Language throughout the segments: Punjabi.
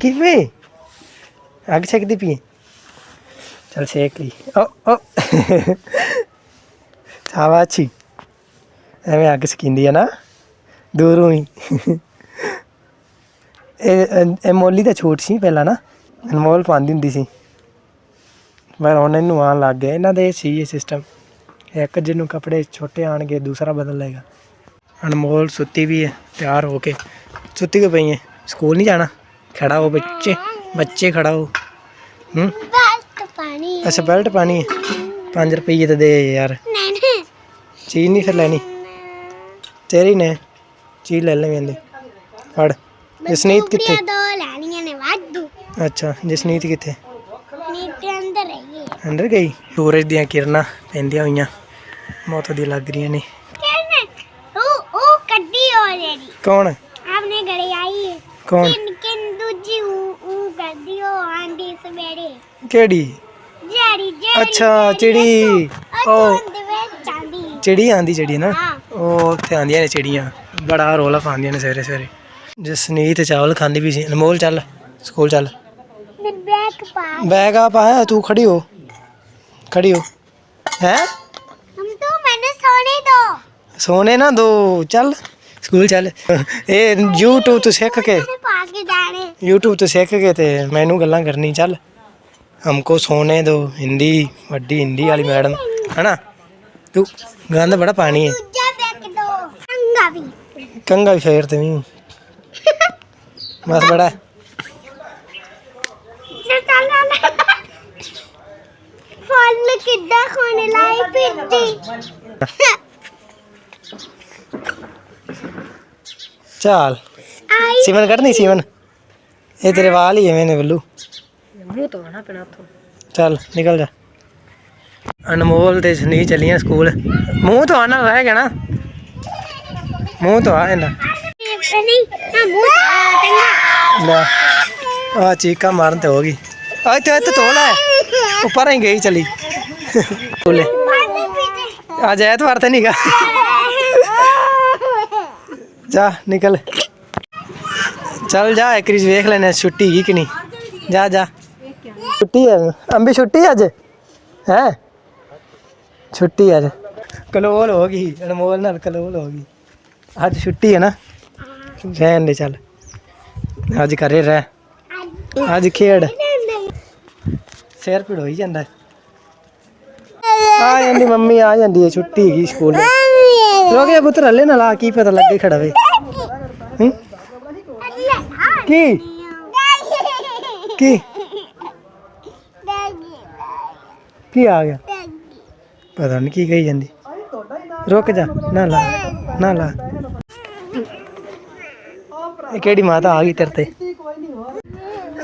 ਕਿਵੇਂ? ਅੱਗ ਛਕਦੀ ਪਈ ਹੈ? ਚੱਲ ਛੇਕ ਲਈ। ਓ ਓ। ਸ਼ਾਬਾਸ਼ੀ ਐਵੇਂ ਅੱਗ ਸਕਿੰਦੀ ਹੈ ਨਾ। ਦੂਰੋਂ ਹੀ। ਇਹ ਇਹ ਮੋਲੀ ਤਾਂ ਛੋਟ ਸੀ ਪਹਿਲਾਂ ਨਾ। ਅਨਮੋਲ ਪਾਉਂਦੀ ਹੁੰਦੀ ਸੀ। ਪਰ ਹੁਣ ਇਹਨੂੰ ਆਉਣ ਲੱਗ ਗਿਆ। ਇਹਨਾਂ ਦੇ ਸੀ ਇਹ ਸਿਸਟਮ ਇੱਕ ਜਿਹਨੂੰ ਕੱਪੜੇ ਛੋਟੇ ਆਣਗੇ, ਦੂਸਰਾ ਬਦਲ ਲਏਗਾ। ਅਨਮੋਲ ਸੁੱਤੀ ਵੀ ਹੈ ਤਿਆਰ ਹੋ ਕੇ। ਸੁੱਤੀ ਕਿਉਂ ਪਈ ਹੈ ਸਕੂਲ ਨਹੀਂ ਜਾਣਾ? ਖੜਾ ਹੋ ਬੱਚੇ ਬੱਚੇ ਖੜਾ ਹੋ। ਹੂੰ? ਬਸ ਪਾਣੀ ਅੱਛਾ ਬੈਲਟ ਪਾਣੀ ਹੈ। 5 ਰੁਪਏ ਤੇ ਦੇ ਯਾਰ। ਨਹੀਂ। ਨਹੀਂ ਫਿਰ ਲੈਣੀ। ਤੇਰੀ ਨੇ। ਚੀਜ਼ ਲੈ ਲੈ ਮੈਂਦੇ ਫੜ। ਜਸਨੀਤ ਕਿੱਥੇ? ਦੋ ਲੈਣੀਆਂ ਨੇ ਵਾਧੂ। ਅੱਛਾ ਜਸਨੀਤ ਕਿੱਥੇ? ਨੀਤੇ ਅੰਦਰ ਹੈ। ਅੰਦਰ ਗਈ? ਸੂਰਜ ਦੀਆਂ ਕਿਰਨਾਂ ਪੈਂਦੀਆਂ ਹੋਈਆਂ। ਬਹੁਤ ਵਧੀਆ ਲੱਗ ਰਹੀਆਂ ਨੇ। ਕਿਹਨੇ ਉਹ ਉਹ ਕੱਢੀ ਹੋ ਜਿਹੜੀ। ਕੌਣ? ਆਪਨੇ ਘਰੇ ਆਈ ਹੈ। ਕੌਣ? ਸਵੇਰੇ ਕਿਹੜੀ? ਜਿਹੜੀ ਜਿਹੜੀ ਅੱਛਾ ਚਿੜੀ। ਉਹ ਉਹ ਚਾਂਦੀ। ਚਿੜੀ ਆਂਦੀ ਚਿੜੀ ਨਾ? ਹਾਂ। ਉਹ ਉੱਥੇ ਆਂਦੀਆਂ ਨੇ ਚਿੜੀਆਂ। ਬੜਾ ਰੋਲਾ ਪਾਉਂਦੀਆਂ ਨੇ ਸਵੇਰੇ ਸਵੇਰੇ। ਜਸਨੀਤ ਚਾਵਲ ਖਾਂਦੀ ਵੀ ਸੀ ਅਨਮੋਲ ਚੱਲ ਸਕੂਲ ਚੱਲ। ਮੈਂ ਬੈਗ ਪਾ ਬੈਗ ਆ ਪਾਇਆ ਤੂੰ ਖੜੀ ਹੋ। ਖੜੀ ਹੋ। ਹੈ? ਹਮ ਤੂੰ ਮੈਨੂੰ ਸੋਨੇ ਦੋ। ਸੋਨੇ ਨਾ ਦੋ ਚੱਲ। ਸਕੂਲ ਚੱਲ ਇਹ YouTube ਤੋਂ ਸਿੱਖ ਕੇ ਮੈਂ ਪਾ ਕੇ ਜਾਣੇ YouTube ਤੋਂ ਸਿੱਖ ਕੇ ਤੇ ਮੈਨੂੰ ਗੱਲਾਂ ਕਰਨੀ ਚੱਲ हमको सोने दो हिंदी ਵੱਡੀ ਹਿੰਦੀ ਵਾਲੀ ਮੈਡਮ ਹਨਾ ਤੂੰ ਗੰਦ ਬੜਾ ਪਾਣੀ ਹੈ ਦੂਜਾ ਬੈਗ ਦੋ ਅੰਗਾ ਵੀ ਕੰਗਾ ਵੀ ਫੇਰ ਤੇ ਵੀ ਬਸ ਬੜਾ ਨਾ ਚੱਲ ਨਾ ਫਲ ਕਿੱਦਾਂ ਖਾਣੇ ਲਾਈ ਫਿਰਦੀ ਚੱਲ। ਆਈ ਸੀਮਨ ਕੱਢਣੀ ਸੀਮਨ? ਇਹ ਤੇਰੇ ਵਾਲ ਹੀ ਐਵੇਂ ਨੇ ਬੱਲੂ। ਮੂੰਹ ਤੋਂ ਨਾ ਪੈਣਾ ਉੱਥੋਂ। ਚੱਲ ਨਿਕਲ ਜਾ। ਅਨਮੋਲ ਤੇ ਸਨੀ ਚੱਲੀਆਂ ਸਕੂਲ। ਮੂੰਹ ਤੋਂ ਆਣਾ ਰਹਿ ਗਿਆ ਨਾ। ਮੂੰਹ ਤੋਂ ਆ ਇਹਦਾ ਨਹੀਂ ਨਾ ਮੂੰਹ ਤੋਂ ਚੰਗਾ ਲੈ ਆ ਚੀਕਾ ਮਾਰਨ ਤੇ ਹੋ ਗਈ। ਆ ਇੱਥੇ ਇੱਥੇ ਤੋਲ ਹੈ ਉੱਪਰ ਹੀ ਗਈ ਚਲੀ। ਪੀਤੇ ਅੱਜ ਐਤਵਾਰ ਤੇ ਨਹੀਂਗਾ ਜਾ, ਨਿਕਲ। ਚੱਲ ਜਾ, ਇੱਕ ਵੇਖ ਲੈਣੇ ਛੁੱਟੀ ਗਈ ਕਿ ਨਹੀਂ। ਜਾ ਜਾ। ਛੁੱਟੀ ਹੈ ਅੰਬੀ, ਛੁੱਟੀ ਅੱਜ? ਹੈ? ਛੁੱਟੀ ਅੱਜ। ਕਲੋਲ ਹੋ ਗਈ। ਅਨਮੋਲ ਨਾਲ ਕਲੋਲ ਹੋ ਗਈ। ਅੱਜ ਛੁੱਟੀ ਹੈ ਨਾ? ਰਹਿਣ ਦੇ ਚੱਲ। ਅੱਜ ਘਰੇ ਰਹਿ। ਅੱਜ ਖੇਡ। ਸਿਰ ਪੀੜ ਹੋਈ ਜਾਂਦਾ। ਆ ਜਾਂਦੀ ਮੰਮੀ, ਆ ਜਾਂਦੀ ਹੈ। ਛੁੱਟੀ ਹੈਗੀ ਸਕੂਲ। ਰੋਗੇ ਪੁੱਤਰ ਹੱਲੇ ਨਾ ਲਾ ਕੀ ਪਤਾ ਲੱਗੇ ਖੜਾ ਵੇ। ਹੂੰ? ਕੀ? ਕੀ? ਕੀ ਆ ਗਿਆ? ਪਤਾ ਨਹੀਂ ਕੀ ਕਹੀ ਜਾਂਦੀ। ਰੁਕ ਜਾ ਨਾ ਲਾ ਨਾ ਲਾ। ਇਹ ਕਿਹੜੀ ਮਾਤਾ ਆ ਗਈ ਤੇਰੇ ਤੇ?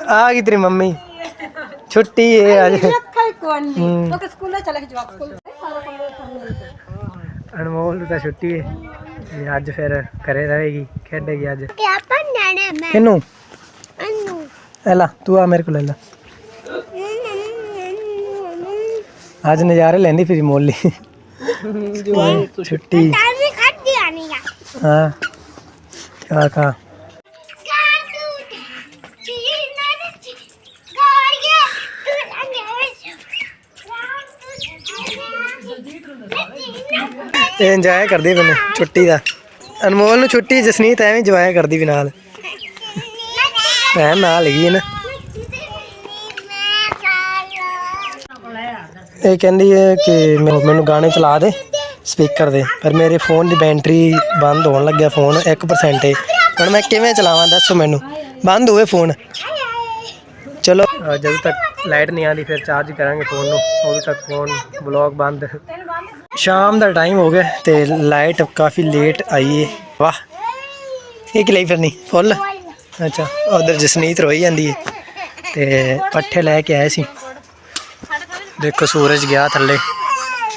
ਆ ਗਈ ਤੇਰੀ ਮੰਮੀ। ਛੁੱਟੀ ਹੈ ਅੱਜ। ਹੂੰ। ਅਨਮੋਲ ਤਾਂ ਛੁੱਟੀ ਹੈ ਤੇ ਅੱਜ ਫਿਰ ਘਰੇ ਰਹੇਗੀ ਖੇਡੇਗੀ ਅੱਜ। ਕਿਆ ਪੰਨਾ ਮੈਂ ਕਿਨੂੰ? ਅਨੂ। ਲੈ ਲਾ ਤੂੰ ਆ ਮੇਰੇ ਕੋਲ ਲੈ ਲਾ। ਅੱਜ ਨਜ਼ਾਰੇ ਲੈਂਦੀ ਫਿਰ ਮੋਲੀ। ਛੁੱਟੀ। ਤਾਜ਼ੀ ਖਾਦੀ ਆਣੀ ਆ ਹਾਂ ਕਾ ਕਾ ਇਹ ਇੰਜੋਏ ਕਰਦੀ ਮੈਨੂੰ, ਛੁੱਟੀ ਦਾ। ਅਨਮੋਲ ਨੂੰ ਛੁੱਟੀ, ਜਸਨੀਤ ਐਵੇਂ ਇੰਜੋਏ ਕਰਦੀ ਵੀ ਨਾਲ। ਭੈਣ ਨਾਲ ਹੈਗੀ ਹੈ ਨਾ। ਇਹ ਕਹਿੰਦੀ ਹੈ ਕਿ ਮੈਂ- ਮੈਨੂੰ ਗਾਣੇ ਚਲਾ ਦੇ, ਸਪੀਕਰ ਦੇ। ਪਰ ਮੇਰੇ ਫੋਨ ਦੀ ਬੈਟਰੀ ਬੰਦ ਹੋਣ ਲੱਗਿਆ ਫੋਨ 1% ਹੈ ਹੁਣ ਮੈਂ ਕਿਵੇਂ ਚਲਾਵਾਂ, ਦੱਸੋ ਮੈਨੂੰ। ਬੰਦ ਹੋਵੇ ਫੋਨ। ਚਲੋ। ਜਦੋਂ ਤੱਕ ਲਾਈਟ ਨਹੀਂ ਆਉਂਦੀ, ਫਿਰ ਚਾਰਜ ਕਰਾਂਗੇ ਫੋਨ ਨੂੰ। ਉਦੋਂ ਤੱਕ ਫੋਨ ਬਲੌਗ ਬੰਦ। ਸ਼ਾਮ ਦਾ ਟਾਈਮ ਹੋ ਗਿਆ ਤੇ ਲਾਈਟ ਕਾਫੀ ਲੇਟ ਆਈ ਏ। ਵਾਹ, ਇਹ ਕਿ ਲਈ ਫਿਰਨੀ? ਫੁੱਲ? ਅੱਛਾ, ਉਧਰ ਜਸਨੀਤ ਰੋਈ ਜਾਂਦੀ ਹੈ ਤੇ ਪੱਠੇ ਲੈ ਕੇ ਆਏ ਸੀ। ਦੇਖੋ ਸੂਰਜ ਗਿਆ ਥੱਲੇ।